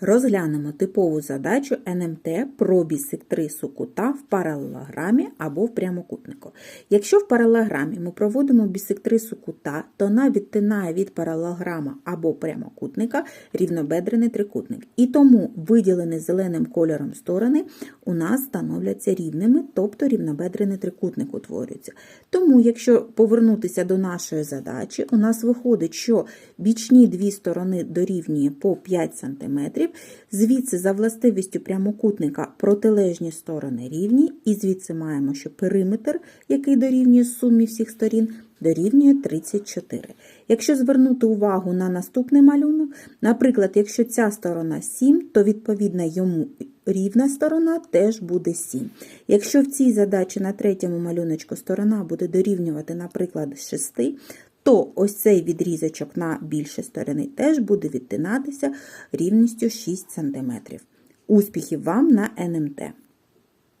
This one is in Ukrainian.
Розглянемо типову задачу НМТ про бісектрису кута в паралелограмі або в прямокутнику. Якщо в паралелограмі ми проводимо бісектрису кута, то вона відтинає від паралелограма або прямокутника рівнобедрений трикутник. І тому виділені зеленим кольором сторони у нас становляться рівними, тобто рівнобедрений трикутник утворюється. Тому, якщо повернутися до нашої задачі, у нас виходить, що бічні дві сторони дорівнює по 5 см, звідси за властивістю прямокутника протилежні сторони рівні, і звідси маємо, що периметр, який дорівнює сумі всіх сторін, дорівнює 34. Якщо звернути увагу на наступний малюнок, наприклад, якщо ця сторона 7, то відповідно йому рівна сторона теж буде 7. Якщо в цій задачі на третьому малюночку сторона буде дорівнювати, наприклад, 6, то ось цей відрізочок на більші сторони теж буде відтинатися рівністю 6 см. Успіхів вам на НМТ!